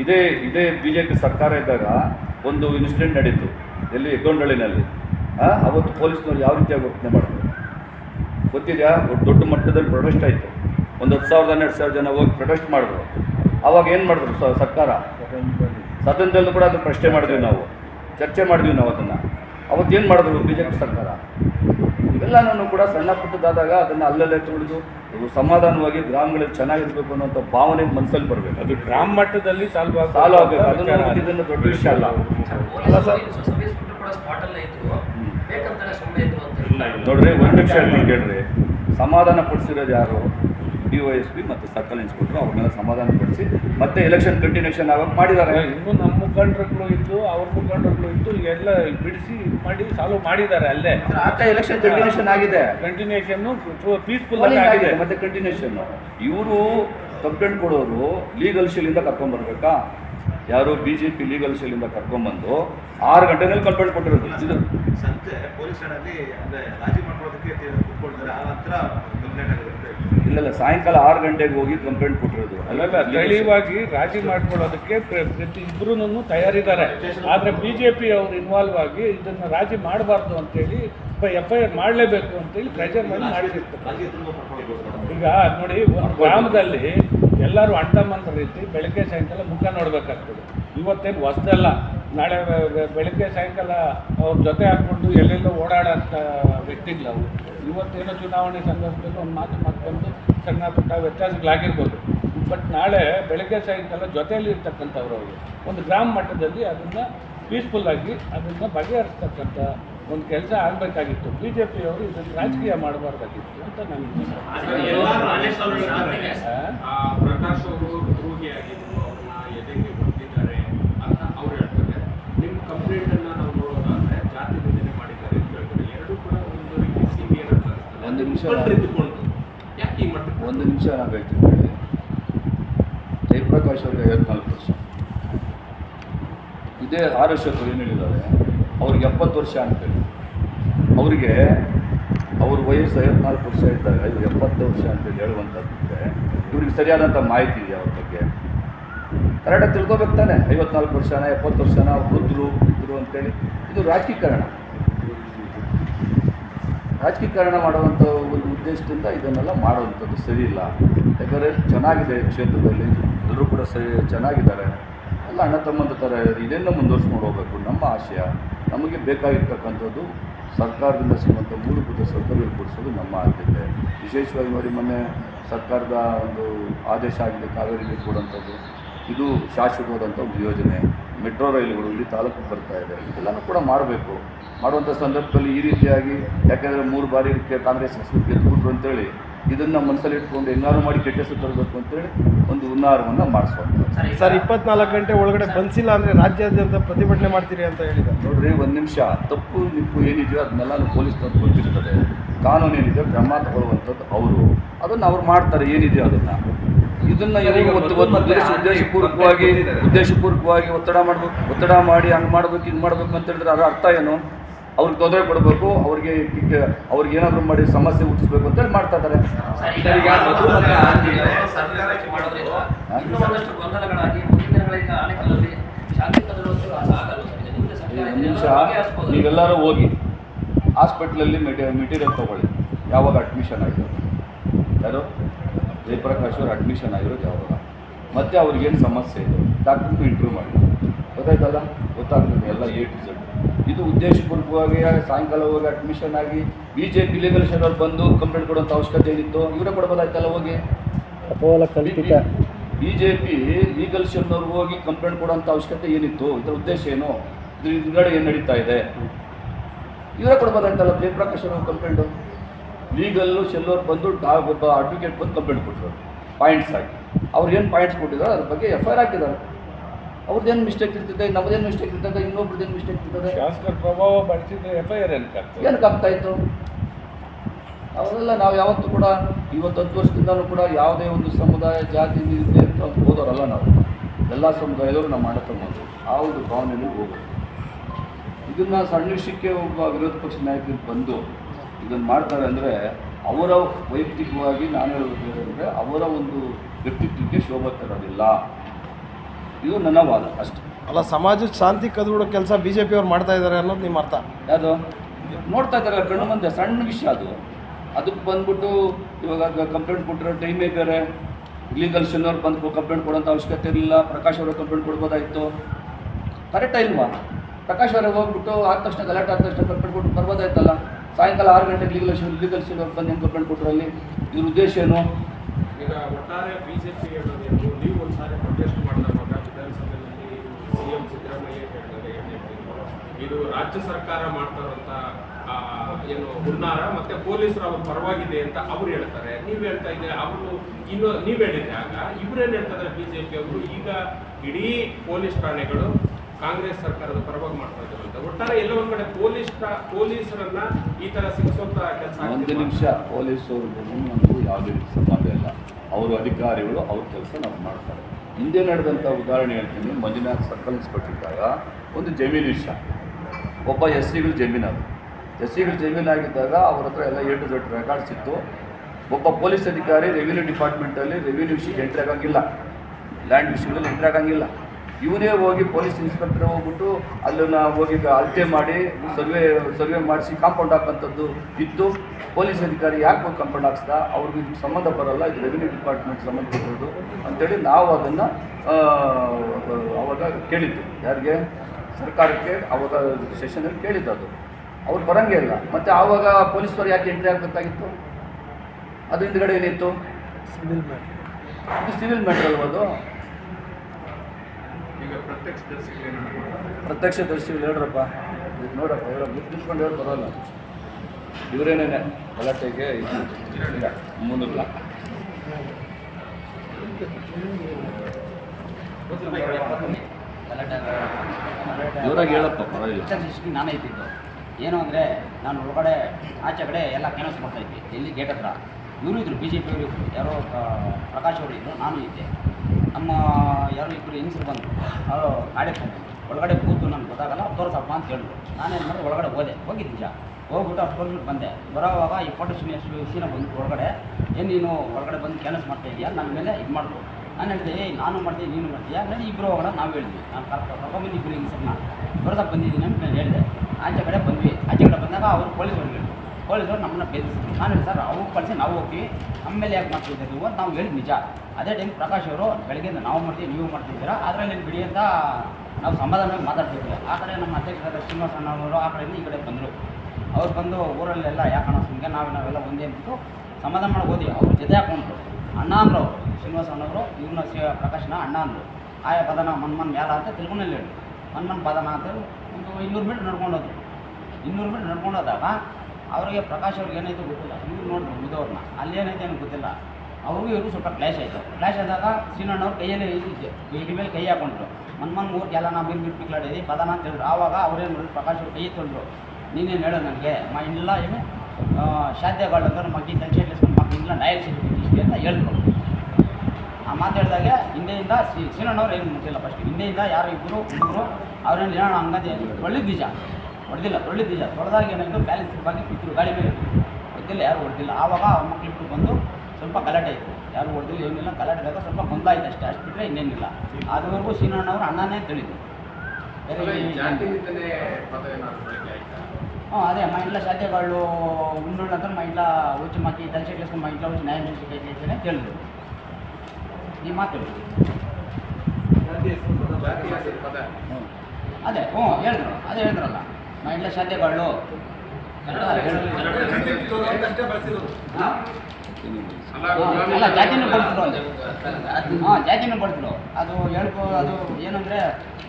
Speaker 2: ಇದೇ ಇದೇ ಬಿ ಜೆ ಪಿ ಸರ್ಕಾರ ಇದ್ದಾಗ ಒಂದು ಇನ್ಸಿಡೆಂಟ್ ನಡೀತು ಎಲ್ಲಿ ಹೆಗ್ಗೊಂಡಳ್ಳಿನಲ್ಲಿ ಆ, ಅವತ್ತು ಪೊಲೀಸ್ನವ್ರು ಯಾವ ರೀತಿಯಾಗಿ ವರ್ತನೆ ಮಾಡಿದ್ರು? ಗೊತ್ತಿದೆಯಾ? ದೊಡ್ಡ ಮಟ್ಟದಲ್ಲಿ ಪ್ರೊಟೆಸ್ಟ್ ಆಯಿತು. ಒಂದು ಹತ್ತು ಸಾವಿರದ ಹನ್ನೆರಡು ಸಾವಿರ ಜನ ಹೋಗಿ ಪ್ರೊಟೆಸ್ಟ್ ಮಾಡಿದ್ರು. ಅವಾಗ ಏನು ಮಾಡಿದ್ರು ಸರ್ಕಾರ? ಸದನದಲ್ಲೂ ಕೂಡ ಅದನ್ನು ಪ್ರಶ್ನೆ ಮಾಡಿದ್ವಿ ನಾವು. ಚರ್ಚೆ ಮಾಡಿದ್ವಿ ನಾವು ಅದನ್ನು. ಅವತ್ತೇನು ಮಾಡಿದ್ರು ಬಿ ಜೆ ಪಿ ಸರ್ಕಾರ? ಇವೆಲ್ಲನೂ ಕೂಡ ಸಣ್ಣ ಪುಟ್ಟದಾದಾಗ ಅದನ್ನು ಅಲ್ಲಲ್ಲೇ ತುಳಿದು ಇವು ಸಮಾಧಾನವಾಗಿ ಗ್ರಾಮಗಳಲ್ಲಿ ಚೆನ್ನಾಗಿರ್ಬೇಕು ಅನ್ನೋಂಥ ಭಾವನೆ ಮನಸ್ಸಲ್ಲಿ ಬರಬೇಕು. ಅದು
Speaker 1: ಗ್ರಾಮ ಮಟ್ಟದಲ್ಲಿ ಸಾಲ್ವ್
Speaker 2: ಸಾಲ್ವ್ ಆಗಬೇಕು. ಅದನ್ನು ಇದನ್ನು ದೊಡ್ಡ ವಿಷಯ ಅಲ್ಲ. ನೋಡ್ರಿ ಒಂದು ನಿಮಿಷ ಹೇಳ್ತೀನಿ ಕೇಳ್ರಿ ಸಮಾಧಾನ ಪಡಿಸಿರೋದು ಯಾರು? ಡಿ ಒ ಎಸ್ ಪಿ ಮತ್ತು ಸರ್ಕಲ್ ಇನ್ಸ್ಪೆಕ್ಟರ್ ಅವ್ರನ್ನೆಲ್ಲ ಸಮಾಧಾನ ಪಡಿಸಿ ಮತ್ತೆ ಎಲೆಕ್ಷನ್ ಕಂಟಿನ್ಯೂಷನ್ ಆಗೋಕೆ ಮಾಡಿದ್ದಾರೆ.
Speaker 1: ಇನ್ನು ನಮ್ಮ ಮುಖಂಡರುಗಳು ಇದ್ದು ಅವ್ರ ಮುಖಂಡರುಗಳು ಇದ್ದು ಎಲ್ಲ ಬಿಡಿಸಿ ಇದು ಮಾಡಿ ಸಾಲ್ವ್ ಮಾಡಿದ್ದಾರೆ ಅಲ್ಲೇ.
Speaker 2: ಆತ ಎಲೆಕ್ಷನ್ ಕಂಟಿನ್ಯೂಷನ್ ಆಗಿದೆ.
Speaker 1: ಕಂಟಿನ್ಯೂಷನ್ ಪೀಸ್ಫುಲ್ ಆಗಿದೆ.
Speaker 2: ಮತ್ತೆ ಕಂಟಿನ್ಯೂಷನ್ ಇವರು ಕಂಪ್ಲೇಂಟ್ ಕೊಡೋರು ಲೀಗಲ್ ಶೀಲಿಂದ ಕರ್ಕೊಂಡ್ಬರ್ಬೇಕಾ ಯಾರು ಬಿ ಜೆ ಪಿ ಲೀಗಲ್ ಸೆಲ್ಲಿಂದ ಕರ್ಕೊಂಡ್ಬಂದು ಆರು ಗಂಟೆನಲ್ಲಿ ಕಂಪ್ಲೇಂಟ್ ಕೊಟ್ಟಿರೋದು. ಇದು
Speaker 3: ಸಂಜೆ ಪೊಲೀಸ್ ಠಾಣೆಯಲ್ಲಿ ಅಂದ್ರೆ ರಾಜಿ ಮಾಡ್ಕೊಳ್ಳೋದಕ್ಕೆ ಕುತ್ಕೊಳ್ತಾರೆ ಆ ನಂತರ ಕಂಪ್ಲೇಂಟ್ ಆಗಿರುತ್ತೆ
Speaker 2: ಇಲ್ಲ ಇಲ್ಲ ಸಾಯಂಕಾಲ ಆರು ಗಂಟೆಗೆ ಹೋಗಿ ಕಂಪ್ಲೇಂಟ್ ಕೊಟ್ಟಿರೋದು.
Speaker 1: ಅಲ್ಲಲ್ಲ ಸ್ಥಳೀಯವಾಗಿ ರಾಜಿ ಮಾಡ್ಕೊಳ್ಳೋದಕ್ಕೆ ಪ್ರ- ಪ್ರತಿ ಇಬ್ಬರೂ ತಯಾರಿದ್ದಾರೆ. ಆದರೆ ಬಿ ಜೆ ಪಿ ಅವರು ಇನ್ವಾಲ್ವ್ ಆಗಿ ಇದನ್ನು ರಾಜಿ ಮಾಡಬಾರ್ದು ಅಂತೇಳಿ ಎಫ್ ಐ ಆರ್ ಮಾಡಲೇಬೇಕು ಅಂತೇಳಿ ಪ್ರೆಷರ್ ಮಾಡಿ
Speaker 3: ಪಡ್ಕೊಳ್ಳೋದು
Speaker 1: ಈಗ ನೋಡಿ ಗ್ರಾಮದಲ್ಲಿ ಎಲ್ಲರೂ ಅಂಟಮಂತ ರೀತಿ ಬೆಳಗ್ಗೆ ಸಾಯಂಕಾಲ ಮುಖ ನೋಡಬೇಕಾಗ್ತದೆ. ಇವತ್ತೇನು ಹೊಸದಲ್ಲ. ನಾಳೆ ಬೆಳಗ್ಗೆ ಸಾಯಂಕಾಲ ಅವ್ರ ಜೊತೆ ಹಾಕ್ಕೊಂಡು ಎಲ್ಲೆಲ್ಲೋ ಓಡಾಡೋಂಥ ವ್ಯಕ್ತಿಗಳವು ಇವತ್ತೇನೋ ಚುನಾವಣೆ ಸಂದರ್ಭದಲ್ಲಿ ಒಂದು ಮಾತು ಮಾತು ಬಂದು ಸಣ್ಣ ಪುಟ್ಟ ವ್ಯತ್ಯಾಸಗಳಾಗಿರ್ಬೋದು. ಬಟ್ ನಾಳೆ ಬೆಳಗ್ಗೆ ಸಾಯಂಕಾಲ ಜೊತೆಯಲ್ಲಿ ಇರ್ತಕ್ಕಂಥವ್ರು ಅವರು. ಒಂದು ಗ್ರಾಮ ಮಟ್ಟದಲ್ಲಿ ಅದನ್ನು ಪೀಸ್ಫುಲ್ಲಾಗಿ ಅದನ್ನು ಬಗೆಹರಿಸ್ತಕ್ಕಂಥ ಒಂದು ಕೆಲಸ ಆಗಬೇಕಾಗಿತ್ತು. ಬಿ ಜೆ ಪಿಯವರು ಇದನ್ನು ರಾಜಕೀಯ ಮಾಡಬಾರ್ದಾಗಿತ್ತು ಅಂತ ನನಗೆ ಆ?
Speaker 5: ಆ ಪ್ರಕಾಶ್ ಅವರು ದ್ರೋಹಿಯಾಗಿದ್ರು ಅವ್ರನ್ನ ಎದೆಗೆ ಹೊಡೆದಿದ್ದಾರೆ ಅಂತ ಅವ್ರು ಹೇಳ್ತಾರೆ. ನಿಮ್ಮ ಕಂಪ್ಲೇಂಟ್ ಅನ್ನ ನಾವು ನೋಡೋದಾದ್ರೆ ಜಾತಿ ನಿಂದನೆ ಮಾಡಿದ್ದಾರೆ ಅಂತ ಹೇಳ್ತಾರೆ. ಎರಡು ಕೂಡ ಒಂದು ರೀತಿ ಸಿವಿಯರ್
Speaker 2: ಒಂದು ನಿಮಿಷ
Speaker 5: ಇದ್ದುಕೊಂಡು ಯಾಕೆ ಈ ಮಟ್ಟಕ್ಕೆ
Speaker 2: ಒಂದು ನಿಮಿಷ ಆಗೈತೆ ಹೇಳ್ತೀನಿ ಹೇಳಿ. ಜಯಪ್ರಕಾಶ್ ಅವರು ಐವತ್ನಾಲ್ಕು ವರ್ಷ. ಇದೇ ಆರ್ ಎಸ್ ಏನು ಹೇಳಿದ್ದಾರೆ? ಅವ್ರಿಗೆ ಎಪ್ಪತ್ತು ವರ್ಷ ಅಂತೇಳಿ ಅವರಿಗೆ ಅವ್ರ ವಯಸ್ಸು ಐವತ್ನಾಲ್ಕು ವರ್ಷ ಇದ್ದಾಗ ಇವ್ರು ಎಪ್ಪತ್ತು ವರ್ಷ ಅಂತೇಳಿ ಹೇಳುವಂಥದ್ದಿದ್ರೆ ಇವ್ರಿಗೆ ಸರಿಯಾದಂಥ ಮಾಹಿತಿ ಇದೆ ಅವ್ರ ಬಗ್ಗೆ. ಕರೆಕ್ಟಾಗಿ ತಿಳ್ಕೊಬೇಕು ತಾನೆ. ಐವತ್ನಾಲ್ಕು ವರ್ಷನ, ಎಪ್ಪತ್ತು ವರ್ಷನ ವೃದ್ಧರು ಇದ್ರು ಅಂತೇಳಿ. ಇದು ರಾಜಕೀಕರಣ. ರಾಜಕೀಕರಣ ಮಾಡುವಂಥ ಒಂದು ಉದ್ದೇಶದಿಂದ ಇದನ್ನೆಲ್ಲ ಮಾಡುವಂಥದ್ದು ಸರಿ ಇಲ್ಲ. ಯಾಕಂದರೆ ಚೆನ್ನಾಗಿದೆ ಕ್ಷೇತ್ರದಲ್ಲಿ, ಎಲ್ಲರೂ ಕೂಡ ಸರಿ, ಚೆನ್ನಾಗಿದ್ದಾರೆ. ಎಲ್ಲ ಅಣ್ಣ ತಮ್ಮಂದ ಥರ ಇದನ್ನು ಮುಂದುವರ್ಸ್ಕೊಂಡು ಹೋಗಬೇಕು, ನಮ್ಮ ಆಶಯ. ನಮಗೆ ಬೇಕಾಗಿರ್ತಕ್ಕಂಥದ್ದು ಸರ್ಕಾರದಿಂದ ಸಿಗುವಂಥ ಮೂಲಭೂತ ಸೌಕರ್ಯ ಕೊಡಿಸೋದು ನಮ್ಮ ಆದ್ಯತೆ. ವಿಶೇಷವಾಗಿ ನೋಡಿ ಮೊನ್ನೆ ಸರ್ಕಾರದ ಒಂದು ಆದೇಶ ಆಗಿದೆ, ಕಾವೇರಿ ನೀರು ಕೊಡುವಂಥದ್ದು. ಇದು ಶಾಶ್ವತವಾದಂಥ ಒಂದು ಯೋಜನೆ. ಮೆಟ್ರೋ ರೈಲುಗಳು ಇಲ್ಲಿ ತಾಲೂಕು ಬರ್ತಾ ಇದೆ. ಇದೆಲ್ಲನೂ ಕೂಡ ಮಾಡಬೇಕು. ಮಾಡುವಂಥ ಸಂದರ್ಭದಲ್ಲಿ ಈ ರೀತಿಯಾಗಿ, ಯಾಕೆಂದರೆ ಮೂರು ಬಾರಿ ಕಾಂಗ್ರೆಸ್ ಗೆದ್ದುಬಿಟ್ರು ಅಂತೇಳಿ ಇದನ್ನು ಮನಸ್ಸಲ್ಲಿ ಇಟ್ಕೊಂಡು ಏನಾದ್ರು ಮಾಡಿ ಕೆಟ್ಟ ಹೆಸರು ತರಬೇಕು ಅಂತೇಳಿ ಒಂದು ಹುನ್ನಾರವನ್ನು ಮಾಡಿಸ್ಕೊಂಡು
Speaker 6: ಸರ್ ಇಪ್ಪತ್ನಾಲ್ಕು ಗಂಟೆ ಒಳಗಡೆ ಬನ್ಸಿಲ್ಲ ಅಂದರೆ ರಾಜ್ಯಾದ್ಯಂತ ಪ್ರತಿಭಟನೆ ಮಾಡ್ತೀರಿ ಅಂತ ಹೇಳಿದ್ದಾರೆ.
Speaker 2: ನೋಡ್ರಿ ಒಂದು ನಿಮಿಷ. ತಪ್ಪು ನಿಪ್ಪು ಏನಿದೆಯೋ ಅದನ್ನೆಲ್ಲ ಪೊಲೀಸ್ ಗೊತ್ತಿರ್ತದೆ ಕಾನೂನು ಏನಿದೆಯೋ ಕ್ರಮ ತಗೊಳ್ಳುವಂಥದ್ದು ಅವರು. ಅದನ್ನು ಅವ್ರು ಮಾಡ್ತಾರೆ ಏನಿದೆಯೋ ಅದನ್ನು. ಇದನ್ನ ಉದ್ದೇಶಪೂರ್ವಕವಾಗಿ ಉದ್ದೇಶಪೂರ್ವಕವಾಗಿ ಒತ್ತಡ ಮಾಡಬೇಕು ಒತ್ತಡ ಮಾಡಿ ಹಂಗೆ ಮಾಡ್ಬೇಕು ಹಿಂಗೆ ಮಾಡ್ಬೇಕು ಅಂತ ಹೇಳಿದ್ರೆ ಅದರ ಅರ್ಥ ಏನು? ಅವ್ರಿಗೆ ತೊಂದರೆ ಕೊಡಬೇಕು ಅವ್ರಿಗೆ ಅವ್ರಿಗೆ ಏನಾದರೂ ಮಾಡಿ ಸಮಸ್ಯೆ ಹುಟ್ಟಿಸ್ಬೇಕು ಅಂತ ಮಾಡ್ತಾ ಇದ್ದಾರೆ. ನಿಮಿಷ ನೀವೆಲ್ಲರೂ ಹೋಗಿ ಹಾಸ್ಪಿಟ್ಲಲ್ಲಿ ಮೆಟಿ ಮೆಟೀರಿಯಲ್ ತೊಗೊಳ್ಳಿ. ಯಾವಾಗ ಅಡ್ಮಿಷನ್ ಆಗಿರೋದು ಯಾರು? ಜಯಪ್ರಕಾಶ್ ಅವರು ಅಡ್ಮಿಷನ್ ಆಗಿರೋದು ಯಾವಾಗ? ಮತ್ತೆ ಅವ್ರಿಗೇನು ಸಮಸ್ಯೆ ಇದೆ? ಡಾಕ್ಟ್ರನ್ನ ಇಂಟ್ರ್ಯೂ ಮಾಡಿ. ಗೊತ್ತಾಯ್ತಲ್ಲ? ಗೊತ್ತಾಗ್ತದೆ ಎಲ್ಲ ಎ ಟು ಝಡ್ ಇದು ಉದ್ದೇಶಪೂರ್ವಕವಾಗಿ ಸಾಯಂಕಾಲ ಹೋಗಿ ಅಡ್ಮಿಷನ್ ಆಗಿ ಬಿ ಜೆ ಪಿ ಲೀಗಲ್ ಅವ್ರು ಬಂದು ಕಂಪ್ಲೇಂಟ್ ಕೊಡುವಂಥ ಅವಶ್ಯಕತೆ ಏನಿತ್ತು? ಇವರೇ ಕೊಡ್ಬೋದಾಯ್ತಲ್ಲ ಹೋಗಿ? ಬಿ ಜೆ ಪಿ ಲೀಗಲ್ ಶೆಲ್ನವ್ರು ಹೋಗಿ ಕಂಪ್ಲೇಂಟ್ ಕೊಡುವಂಥ ಅವಶ್ಯಕತೆ ಏನಿತ್ತು? ಇದರ ಉದ್ದೇಶ ಏನು? ಇದ್ರ ಹಿಂದ್ಗಡೆ ಏನು ನಡೀತಾ ಇದೆ? ಇವರೇ ಕೊಡ್ಬೋದಾಯ್ತಲ್ಲ ಜಯಪ್ರಕಾಶ್ ಅವರು ಕಂಪ್ಲೇಂಟು ಲೀಗಲ್ಲು ಶೆಲ್ಲೋರು ಬಂದು ಡಾ ಒಬ್ಬ ಅಡ್ವೊಕೇಟ್ ಬಂದು ಕಂಪ್ಲೇಂಟ್ ಕೊಟ್ಟರು ಪಾಯಿಂಟ್ಸ್ ಆಗಿ. ಅವ್ರು ಏನು ಪಾಯಿಂಟ್ಸ್ ಕೊಟ್ಟಿದ್ದಾರೆ ಅದ್ರ ಬಗ್ಗೆ ಎಫ್ ಐ ಆರ್ ಹಾಕಿದ್ದಾರೆ. ಅವ್ರದ್ದೇನು ಮಿಸ್ಟೇಕ್ ಇರ್ತದೆ ನಮ್ಮದೇನು ಮಿಸ್ಟೇಕ್ ಇರ್ತದೆ ಇನ್ನೊಬ್ರದ್ದೇನು ಮಿಸ್ಟೇಕ್ ಇರ್ತದೆ?
Speaker 1: ಶಾಸಕರ ಪ್ರಭಾವ ಬಳಸಿದ್ರೆ ಎಫ್ ಐ ಆರ್ ಏನಕ್ಕೆ ಆಗ್ತದೆ
Speaker 2: ಏನಕ್ಕೆ ಆಗ್ತಾ ಇತ್ತು ಅವರೆಲ್ಲ ನಾವು ಯಾವತ್ತೂ ಕೂಡ ಇವತ್ತು ಹತ್ತು ವರ್ಷದಿಂದಲೂ ಕೂಡ ಯಾವುದೇ ಒಂದು ಸಮುದಾಯ ಜಾತಿ ಇದೆ ಅಂತ ಹೋದವರಲ್ಲ ನಾವು. ಎಲ್ಲ ಸಮುದಾಯದವರು ನಾವು ಮಾಡತ್ತ ಮಾತು ಆ ಒಂದು ಭಾವನೆಯಲ್ಲಿ ಹೋಗೋದು. ಇದನ್ನು ಸಣ್ಣ ವಿಷಯಕ್ಕೆ ಒಬ್ಬ ವಿರೋಧ ಪಕ್ಷ ನಾಯಕರು ಬಂದು ಇದನ್ನು ಮಾಡ್ತಾರೆ ಅಂದರೆ ಅವರ ವೈಯಕ್ತಿಕವಾಗಿ ನಾನು ಹೇಳೋದು ಅಂದರೆ ಅವರ ಒಂದು ವ್ಯಕ್ತಿತ್ವಕ್ಕೆ ಶೋಭೆ ತರೋದಿಲ್ಲ. ಇದು ನನ್ನ ವಾದ ಅಷ್ಟೇ.
Speaker 6: ಅಲ್ಲ ಸಮಾಜದ ಶಾಂತಿ ಕದ್ಬಿಡೋ ಕೆಲಸ ಬಿ ಜೆ ಪಿಯವ್ರು ಮಾಡ್ತಾ ಇದ್ದಾರೆ ಅನ್ನೋದು ನಿಮ್ಮ ಅರ್ಥ.
Speaker 2: ಯಾವುದು? ನೋಡ್ತಾ ಇದ್ದಾರೆ ಕಣ್ಣು ಮುಂದೆ ಸಣ್ಣ ವಿಷಯ ಅದು. ಅದಕ್ಕೆ ಬಂದ್ಬಿಟ್ಟು ಇವಾಗ ಕಂಪ್ಲೇಂಟ್ ಕೊಟ್ಟಿರೋ ಟೈಮೇ ಬೇರೆ ಲೀಗಲ್ ಶೆನ್ನವ್ರು ಬಂದು ಕಂಪ್ಲೇಂಟ್ ಕೊಡೋಂಥ ಅವಶ್ಯಕತೆ ಇರಲಿಲ್ಲ ಪ್ರಕಾಶ್ ಅವರು ಕಂಪ್ಲೇಂಟ್ ಕೊಡ್ಬೋದಾಯಿತು. ಕರೆಕ್ಟ್ ಇಲ್ವಾ? ಪ್ರಕಾಶ್ ಅವರಿಗೆ ಹೋಗ್ಬಿಟ್ಟು ಆದ ತಕ್ಷಣ ಗಲಾಟೆ ಆದ ತಕ್ಷಣ ಕಂಪ್ಲೇಂಟ್ ಕೊಟ್ಟು ಬರ್ಬೋದಾಯ್ತಲ್ಲ? ಸಾಯಂಕಾಲ ಆರು ಗಂಟೆಗೆ ಲೀಗಲ್ ಶನ್ ಲೀಗಲ್ ಶೆನ್ನವ್ರು ಬಂದು ಏನು ಕಂಪ್ಲೇಂಟ್ ಕೊಟ್ಟರು ಅಲ್ಲಿ? ಇದ್ರ ಉದ್ದೇಶ ಏನು?
Speaker 5: ಈಗ ಒಟ್ಟಾರೆ ಬಿ ಬಿಜೆಪಿ ಹೇಳೋದೇನು ನೀವು ಒಂದ್ಸಾರಿ ಪ್ರೊಟೆಸ್ಟ್ ಇದು ರಾಜ್ಯ ಸರ್ಕಾರ ಮಾಡ್ತಾ ಇರುವಂತ ಏನು ಹುನ್ನಾರ, ಮತ್ತೆ ಪೊಲೀಸರು ಅವ್ರು ಪರವಾಗಿದೆ ಅಂತ ಅವ್ರು ಹೇಳ್ತಾರೆ. ನೀವ್ ಹೇಳ್ತಾ ಇದ್ರೆ ಅವರು ಇನ್ನು ನೀವ್ ಹೇಳಿದ್ರೆ ಆಗ ಇವ್ರೇನ್ ಹೇಳ್ತಾರೆ ಬಿಜೆಪಿ ಅವರು? ಈಗ ಇಡೀ ಪೊಲೀಸ್ ಠಾಣೆಗಳು ಕಾಂಗ್ರೆಸ್ ಸರ್ಕಾರದ ಪರವಾಗಿ ಮಾಡ್ತಾ ಇದ್ದಾರೆ ಅಂತ. ಒಟ್ಟಾರೆ ಎಲ್ಲ ಒಂದ್ ಕಡೆ ಪೊಲೀಸ್ ಪೊಲೀಸರನ್ನ ಈ ತರ ಸಿಕ್ಸೋಂತ ಕೆಲಸ
Speaker 2: ಒಂದು ನಿಮಿಷ, ಪೊಲೀಸರು ಯಾವುದೇ ರೀತಿ ಸಂಬಂಧ ಇಲ್ಲ. ಅವರು ಅಧಿಕಾರಿಗಳು ಅವ್ರ ಕೆಲಸ ನಾವು ಮಾಡ್ತಾರೆ. ಹಿಂದೆ ನಡೆದಂಥ ಉದಾಹರಣೆ ಹೇಳ್ತೀನಿ. ಮಂಜುನಾಥ್ ಸರ್ಕಲ್ ಇನ್ಸ್ಪೆಕ್ಟರ್ ಒಂದು ಜಮೀನು ವಿಷಯ ಒಬ್ಬ ಎಸ್ ಸಿಗಳು ಜಮೀನರು ಎಸ್ ಸಿಗಳು ಜಮೀನಾಗಿದ್ದಾಗ ಅವ್ರ ಹತ್ರ ಎಲ್ಲ ಏಟು ದೊಡ್ಡ ರೆಕಾರ್ಡ್ಸ್ ಇತ್ತು. ಒಬ್ಬ ಪೊಲೀಸ್ ಅಧಿಕಾರಿ ರೆವಿನ್ಯೂ ಡಿಪಾರ್ಟ್ಮೆಂಟಲ್ಲಿ ರೆವಿನ್ಯೂ ವಿಷಯಕ್ಕೆ ಎಂಟ್ರಿ ಆಗೋಂಗಿಲ್ಲ. ಲ್ಯಾಂಡ್ ವಿಷಯಗಳಲ್ಲಿ ಎಂಟ್ರಿ ಆಗೋಂಗಿಲ್ಲ. ಇವನೇ ಹೋಗಿ ಪೊಲೀಸ್ ಇನ್ಸ್ಪೆಕ್ಟರ್ ಹೋಗ್ಬಿಟ್ಟು ಅಲ್ಲನ್ನ ಹೋಗಿ ಅಳತೆ ಮಾಡಿ, ಸರ್ವೆ ಸರ್ವೆ ಮಾಡಿಸಿ ಕಾಂಪೌಂಡ್ ಹಾಕೋಂಥದ್ದು ಇತ್ತು. ಪೊಲೀಸ್ ಅಧಿಕಾರಿ ಯಾಕೆ ಹೋಗಿ ಕಾಂಪೌಂಡ್ ಹಾಕ್ಸ್ದ? ಅವ್ರಿಗೆ ಸಂಬಂಧ ಬರೋಲ್ಲ, ಇದು ರೆವಿನ್ಯೂ ಡಿಪಾರ್ಟ್ಮೆಂಟ್ ಸಂಬಂಧಪಟ್ಟದ್ದು ಅಂತೇಳಿ ನಾವು ಅದನ್ನು ಅವಾಗ ಕೇಳಿದ್ದು. ಯಾರಿಗೆ? ಸರ್ಕಾರಕ್ಕೆ ಅವಾಗ ಸೆಷನಲ್ಲಿ ಕೇಳಿದ್ದು ಅದು ಅವ್ರು ಬರಂಗೇ ಇಲ್ಲ. ಮತ್ತು ಆವಾಗ ಪೊಲೀಸರು ಯಾಕೆ ಎಂಟ್ರಿ ಆಗಬೇಕಾಗಿತ್ತು? ಅದು ಹಿಂದ್ಗಡೆ ಏನಿತ್ತು?
Speaker 6: ಸಿವಿಲ್ ಮ್ಯಾಟರ್
Speaker 2: ಇದು ಸಿವಿಲ್ ಮ್ಯಾಟರ್ ಅಲ್ವಾ ಅದು?
Speaker 5: ಈಗ ಪ್ರತ್ಯಕ್ಷ
Speaker 2: ದರ್ಶಿಗಳು ಹೇಳ್ರಪ್ಪ. ಇದು ನೋಡಪ್ಪ ಇವರ ನಿಂತ್ಕೊಂಡು ಹೇಳಿ ಬರೋಲ್ಲ. ಇವರೇನೇನೆ ಗಲಾಟೆಗೆ ಮುಂದಿಲ್ಲ ಜೋರಾಗಿ ಹೇಳಪ್ಪ ಪರವಾಗಿಲ್ಲ.
Speaker 7: ನಾನೇ ಇದ್ದಿದ್ದು. ಏನು ಅಂದರೆ ನಾನು ಒಳಗಡೆ ಆಚೆ ಕಡೆ ಎಲ್ಲ ಕ್ಯಾನ್ಸ್ ಮಾಡ್ತಾ ಇದ್ದೆ. ಎಲ್ಲಿ ಗೇಟ್ ಹತ್ರ. ಇವರು ಇದ್ರು ಬಿ ಜೆ ಪಿಯವರು ಇದ್ದರು ಯಾರೋ ಪ್ರಕಾಶ್ ಅವರು ಇದ್ದರು ನಾನು ಇದ್ದೆ. ನಮ್ಮ ಯಾರೋ ಇಬ್ಬರು ಹೆಂಗಸರು ಬಂದರು. ಅವರು ಗಾಡಿ ಬಂದರು ಒಳಗಡೆ ಕೂತು ನನಗೆ ಗೊತ್ತಾಗಲ್ಲ ತೋರಿಸಪ್ಪ ಅಂತ ಹೇಳಿದ್ರು ನಾನೇನು ಮಾಡಿದೆ ಒಳಗಡೆ ಹೋದೆ. ಹೋಗಿದ್ದು ನಿಜ ಹೋಗ್ಬಿಟ್ಟು ಅವ್ರು ತೋರಿಸ್ಬಿಟ್ಟು ಬಂದೆ. ಬರೋವಾಗ ಈ ಫೋಟೋ ಸೀನ ಸೀನ ಬಂದು ಒಳಗಡೆ ಏನು ನೀನು ಒಳಗಡೆ ಬಂದು ಕ್ಯಾನ್ಸ್ ಮಾಡ್ತಾ ಇದೆಯಾ? ನನ್ನ ಮೇಲೆ ಇದು ಮಾಡಿದ್ರು ನಾನು ಹೇಳಿದೆ, ಏಯ್, ನಾನು ಮಾಡ್ತೀನಿ ನೀನು ಮಾಡ್ತೀಯಾ ಅಂದರೆ ಇಬ್ಬರು ಹೋಗೋಣ, ನಾವು ಹೇಳಿದ್ವಿ. ನಾನು ಕರ್ಕೊಂಡು ಕರ್ಕೊಂಬಂದು ಇಬ್ಬರು ನಾನು ಬರೋದಕ್ಕೆ ಬಂದಿದ್ದೀನಿ ಅಂತ ನಾನು ಹೇಳಿದೆ. ಆಚೆ ಕಡೆ ಬಂದ್ವಿ. ಆಚೆ ಕಡೆ ಬಂದಾಗ ಅವರು ಪೊಲೀಸರು ಹೇಳಿದ್ರು. ಪೊಲೀಸರು ನಮ್ಮನ್ನ ಬೇಧಿಸಿದ್ರು. ನಾನು ಹೇಳಿ ಸರ್, ಅವ್ರು ಕಳಿಸಿ, ನಾವು ಹೋಗ್ತೀವಿ. ಆಮೇಲೆ ಮೇಲೆ ಯಾಕೆ ಮಾಡ್ತೀವಿ ಅಂತ ನಾವು ಹೇಳಿದ್ವಿ ನಿಜ. ಅದೇ ಟೈಮ್ ಪ್ರಕಾಶ್ ಅವರು, ಬೆಳಗ್ಗೆಯಿಂದ ನಾವು ಮಾಡ್ತೀವಿ, ನೀವು ಮಾಡ್ತಿದ್ದೀರಾ? ಅದರಲ್ಲಿ ಬಿಡಿ ಅಂತ ನಾವು ಸಮಾಧಾನವಾಗಿ ಮಾತಾಡ್ತಿದ್ವಿ. ಆ ಕಡೆ ನಮ್ಮ ಅಧ್ಯಕ್ಷರಾದ ಶ್ರೀನಿವಾಸ ಅಣ್ಣವರು ಆ ಕಡೆಯಿಂದ ಈ ಕಡೆ ಬಂದರು. ಅವ್ರು ಬಂದು ಊರಲ್ಲೆಲ್ಲ, ಯಾಕಣ್ಣ ಸುಮ್ಗೆ ನಾವು ನಾವೆಲ್ಲ ಒಂದೇ ಅಂದ್ಬಿಟ್ಟು ಸಮಾಧಾನ ಮಾಡಿ ಹೋದ್ವಿ. ಅವ್ರ ಜೊತೆ ಹಾಕೊಂಡ್ರು. ಅಣ್ಣ ಅಂದ್ರೆ ಅವರು. ಶ್ರೀನಿವಾಸ ಅಣ್ಣವರು ಇವನ ಶ್ರೀ ಪ್ರಕಾಶನ ಅಣ್ಣ ಅಂದರು. ಆಯ ಪದನ ಮನ್ಮನ್ ಮ್ಯಾಲ ಅಂತ ತಿಳ್ಕೊಂಡಲ್ಲಿ ಹೇಳಿ. ಮನ್ಮನ್ ಮನ್ ಪದನ ಅಂತ ಒಂದು ಇನ್ನೂರು ಮೀಟ್ರ್ ನಡ್ಕೊಂಡು ಹೋದ್ರು ಇನ್ನೂರು ಮೀಟ್ರ್ ನಡ್ಕೊಂಡು ಹೋದಾಗ ಅವರಿಗೆ ಪ್ರಕಾಶ್ ಅವ್ರಿಗೆ ಏನಾಯ್ತು ಗೊತ್ತಿಲ್ಲ. ಇವ್ರು ನೋಡಿದ್ರು ಮುದವ್ರನ್ನ ಅಲ್ಲಿ ಏನೈತೆ ಏನು ಗೊತ್ತಿಲ್ಲ. ಅವ್ರಿಗೂ ಇವರು ಸ್ವಲ್ಪ ಕ್ಲಾಶ್ ಆಯಿತು. ಕ್ಲಾಶ್ ಆದಾಗ ಶ್ರೀನಣ್ಣವ್ರು ಕೈಯಲ್ಲಿ ಇದ್ರ ಮೇಲೆ ಕೈ ಹಾಕೊಂಡ್ರು. ಮನ್ಮನ್ ಮನ್ ಮೂರು ಎಲ್ಲ ನಾವು ಬಿಟ್ಟು ಪಿಕ್ಲಾಡಿದ್ವಿ ಪದನ ಅಂತ ಹೇಳಿದ್ರು. ಆವಾಗ ಅವ್ರೇನು ಮಾಡಿದ್ರು? ಪ್ರಕಾಶ್ ಅವ್ರು ಕೈ ತೊಂದರು ನೀನೇನು ಹೇಳೋ ನನಗೆ? ಮಾ, ಇಲ್ಲ, ಏನು ಶಾದ್ಯಗಳು ಅಂತ ಮಗ್ಗಿ ತಲೆ ಮಕ್ಕಳು ಇಲ್ಲ ಡಯಲ್ ಸಿಗುತ್ತೆ ಅಂತ ಹೇಳಿದ್ರು. ಆ ಹಿಂದೆಯಿಂದ ಶ್ರೀ ಶ್ರೀರಣ್ಣವ್ರು ಏನು ಮುಟ್ಟಿಲ್ಲ ಫಸ್ಟ್ ಹಿಂದೆಯಿಂದ ಯಾರು ಇಬ್ಬರು ಹುಡುಗರು ಅವ್ರೇನು ಏನೋ ಹಂಗದೆ ಒಳ್ಳೆ ಬೀಜ ಹೊಡೆದಿಲ್ಲ ಒಳ್ಳೆ ಬೀಜ ಹೊಡೆದಾಗ ಏನಾಯಿತು? ಬ್ಯಾಲೆನ್ಸ್ ಬಗ್ಗೆ ಬಿದ್ದರು ಗಾಡಿ ಮೇಲೆ ಹೊಡೆದಿಲ್ಲ ಯಾರು ಹೊಡೆದಿಲ್ಲ. ಆವಾಗ ಅವ್ರ ಮಕ್ಕಳು ಬಂದು ಸ್ವಲ್ಪ ಗಲಾಟೆ ಇತ್ತು ಯಾರು ಹೊಡೆದಿಲ್ಲ ಏನಿಲ್ಲ ಗಲಾಟೆ ಬೇಕಾದ್ರೆ ಸ್ವಲ್ಪ ಗೊಂದಲ ಅಷ್ಟೇ. ಅಷ್ಟು ಬಿಟ್ಟರೆ ಇನ್ನೇನಿಲ್ಲ. ಅದುವರೆಗೂ ಶ್ರೀರಣ್ಣವ್ರು ಅಣ್ಣನೇ
Speaker 5: ತಿಳಿದ್ರು
Speaker 7: ಹ್ಞೂ ಅದೇ ಮಾ ಇಂಟ್ಲ ಸಾಧ್ಯಗಳು ಉಂಡು ಅಂತ ಮಾ ಇಂಟ್ಲ ಉಚ್ಚು ಮಾಕಿ ತಲೆ ಶೆಟ್ಲಿಸ್ಕೊಂಡು ಮಾ ಇಂಟ್ಲ ಉಚ್ಚು
Speaker 5: ನ್ಯಾಯ ನೀವು ಮಾತಾಡಿ.
Speaker 7: ಅದೇ, ಹ್ಞೂ, ಹೇಳಿದ್ರು, ಅದೇ ಹೇಳಿದ್ರಲ್ಲ. ನಾ ಇಲ್ಲ ಸಾಧ್ಯಗಳು
Speaker 5: ಅಲ್ಲ
Speaker 7: ಜಾತಿನೂ ಬಳಸಿದ್ರು ಅಂದೆ. ಹಾಂ, ಜಾತಿನೂ ಬಳಸಿದ್ರು ಅದು ಹೇಳ್ಕೊ, ಅದು ಏನಂದರೆ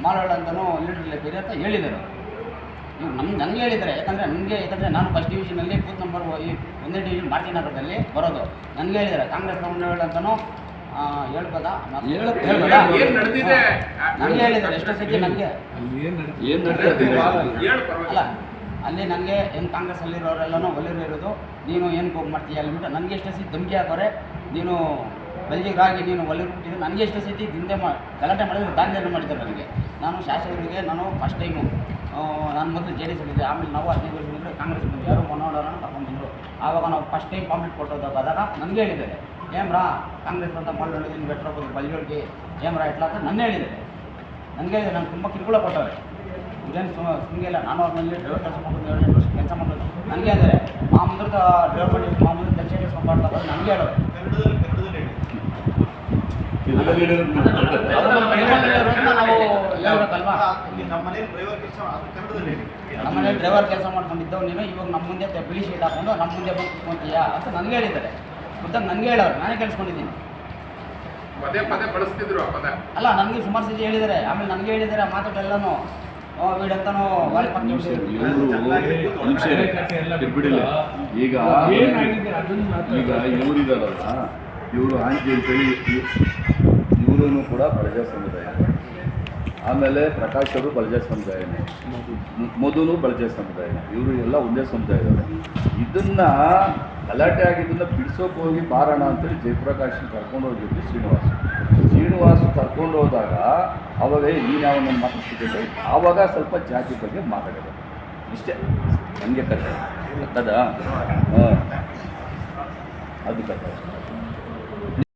Speaker 7: ಮಾಲೋಳ ಅಂತನೂ ಲೀಡರ್ ಬೇರೆ ಅಂತ ಹೇಳಿದರು. ನೀವು ನಮ್ಗೆ ನನಗೆ ಹೇಳಿದ್ರೆ ಯಾಕಂದರೆ ನನಗೆ, ಯಾಕಂದರೆ ನಾನು ಫಸ್ಟ್ ಡಿವಿಷನಲ್ಲಿ ಬೂತ್ ನಂಬರ್ ಒಂದನೇ ಡಿವಿಷನ್ ಮಾರ್ತಿನಗರದಲ್ಲಿ ಬರೋದು. ನನಗೆ ಹೇಳಿದ್ರೆ ಕಾಂಗ್ರೆಸ್ ಅಂತಲೂ ಹೇಳ್ಬೋದಾ?
Speaker 1: ಹೇಳಕ್ಕೆ-
Speaker 7: ಹೇಳ್ಬೋದಾ?
Speaker 5: ಏನ್ ನಡೆದಿದೆ?
Speaker 7: ನನಗೆ ಹೇಳಿದ್ದಾರೆ ಎಷ್ಟೋ ಸತಿ ನನಗೆ
Speaker 2: ಏನು ನಡೀತದೆ
Speaker 5: ಹೇಳು
Speaker 7: ಅಲ್ಲ
Speaker 5: ಪರವಾಗಿಲ್ಲ.
Speaker 7: ಅಲ್ಲಿ ನನಗೆ ಏನು ಕಾಂಗ್ರೆಸ್ಸಲ್ಲಿರೋರೆಲ್ಲನೂ ಒಲಿರು ಇರೋದು. ನೀನು ಏನು ಹೋಗಿ ಮಾಡ್ತೀಯ ಅಲ್ಲಿಬಿಟ್ಟು ನನಗೆ ಎಷ್ಟು ಸತಿ ಧಮಕಿ ಹಾಕೋರೆ. ನೀನು ಬೆಲ್ಜಿಗರಾಗಿ ನೀನು ಒಲಿರು ನನಗೆ ಎಷ್ಟು ಸತಿ ಹಿಂದೆ ಮಾ ಗಲಾಟೆ ಮಾಡಿದ್ರೆ ದಾಂಧಲೆ ಮಾಡಿದ್ದಾರೆ ನನಗೆ. ನಾನು ಶಾಸಕರಿಗೆ ನಾನು ಫಸ್ಟ್ ಟೈಮು ನಾನು ಮೊದಲು ಜೆ ಡಿ ಎಸ್ ಇದ್ದೆ ಆಮೇಲೆ ನಾವು ಹದಿನೈದು ವರ್ಷದಿಂದ ಕಾಂಗ್ರೆಸ್ ಬಂದು ಯಾರು ಮನೋಹರನ ಕರ್ಕೊಂಡ್ಬಂದರು ಆವಾಗ ನಾವು ಫಸ್ಟ್ ಟೈಮ್ ಪಾಂಪ್ಲೆಟ್ ಕೊಟ್ಟೋದಾಗ ನನಗೆ ಹೇಳಿದ್ದಾರೆ. ಏಮ್ರಾ ಕಾಂಗ್ರೆಸ್ ಅಂತ ಮಾಡಿದ್ದೀನಿ ಬೆಟ್ರ್ ಹೋಗೋದು ಬಲ್ಗಳಿಗೆ ಏಮ್ರಾ ಇಟ್ಲ ಅಂತ ನನ್ನ ಹೇಳಿದೆ ನನಗೆ ನಾನು ತುಂಬ ಕಿರುಕುಳ ಕೊಟ್ಟವ್ರೆ. ಇದೇನು ಸುಮ್ಮನೆ ಇಲ್ಲ ನಾನು ಮನೇಲಿ ಡ್ರೈವರ್ ಕೆಲಸ ಮಾಡೋದು ಎರಡು ಎರಡು ವರ್ಷ ಕೆಲಸ ಮಾಡೋದು ನನಗೆ ಅಂದರೆ ಮಾಮೂಲದ ಡ್ರೈವರ್ ಮಾಡಿ ಮಾಮೂಲು ಕೆಲಸ ಕೆಲಸ ಮಾಡ್ತಾ ಬಂದು ನನಗೆ ಹೇಳೋದು
Speaker 3: ಕನ್ನಡದಲ್ಲಿ ಕನ್ನಡದಲ್ಲಿ ಹೇಳಿ
Speaker 2: ಇದರಲ್ಲಿ ಹೇಳಿರೋದು
Speaker 7: ಅದನ್ನ ಮೇಲ್ಮನೆ ನಾವು ಹೇಳ್ಬೇಕಲ್ವಾ?
Speaker 3: ಇಲ್ಲಿ ನಮ್ಮ ಮನೇಲಿ ಡ್ರೈವರ್ ಕೆಲಸ ಅದು ಕನ್ನಡದಲ್ಲಿ ಹೇಳಿ.
Speaker 7: ನಮ್ಮ ಮನೇಲಿ ಡ್ರೈವರ್ ಕೆಲಸ ಮಾಡ್ಕೊಂಡಿದ್ದವು ನೀನು ಇವಾಗ ನಮ್ಮ ಮುಂದೆ ಬಿಳಿ ಶೀಟ್ ಹಾಕೊಂಡು ನಮ್ಮ ಮುಂದೆ ಬಂದು ಕುತ್ಕೊಂತೀಯಾ ಅಂತ ನನಗೆ ಹೇಳಿದ್ದಾರೆ. ಖುದ್ದಾಗಿ ನನಗೆ ಹೇಳೋರು ನಾನೇ ಕೇಳಿಸ್ಕೊಂಡಿದ್ದೀನಿ.
Speaker 5: ಪದೇ ಪದೇ ಬಳಸ್ತಿದ್ರು ಆ ಪದ.
Speaker 7: ಅಲ್ಲ ನನಗೆ ಸುಮಾರು ಸತಿ ಹೇಳಿದ್ದಾರೆ ಆಮೇಲೆ ನನಗೆ ಹೇಳಿದ್ದಾರೆ ಮಾತಾಡೆಲ್ಲನೂ ವೀಡಂತನೂ
Speaker 2: ಬಿಡ್ಬಿಡಿಲ್ಲ ಈಗ
Speaker 1: ಏನಾಗಿದೆ ಅದನ್ನ ಮಾತ್ರ
Speaker 2: ಈಗ ಇವರಿದಾರಲ್ಲ ಇವರು ಆಂಟಿ ಅಂತೇಳಿ ಇವರು ಕೂಡ ಪ್ರಜಾ ಸಮುದಾಯ ಆಮೇಲೆ ಪ್ರಕಾಶ್ ಅವರು ಬಳಜ ಸಮುದಾಯನೇ. ಮೊದಲು ಬಳಜ ಸಮುದಾಯ. ಇವರು ಎಲ್ಲ ಒಂದೇ ಸಮುದಾಯದವರು ಇದನ್ನ ಗಲಾಟೆ ಆಗಿದ್ದನ್ನು ಬಿಡಿಸೋಕೆ ಹೋಗಿ ಬಾರಣ ಅಂತೇಳಿ ಜಯಪ್ರಕಾಶ್ ಕರ್ಕೊಂಡು ಹೋಗಿದ್ದು ಶ್ರೀನಿವಾಸ್. ಶ್ರೀನಿವಾಸ್ ಕರ್ಕೊಂಡು ಹೋದಾಗ ಅವಾಗ "ಏ, ನೀನು ಯಾವ ನನ್ನ ಮಾತಾಡ್ತಿದ್ದೆ ಆವಾಗ ಸ್ವಲ್ಪ ಜಾತಿ ಬಗ್ಗೆ ಮಾತಾಡಿದೆ ಇಷ್ಟೇ. ನನಗೆ ಕಥೆ ಗೊತ್ತದ ಹಾಂ. ಅದು ಕತೆ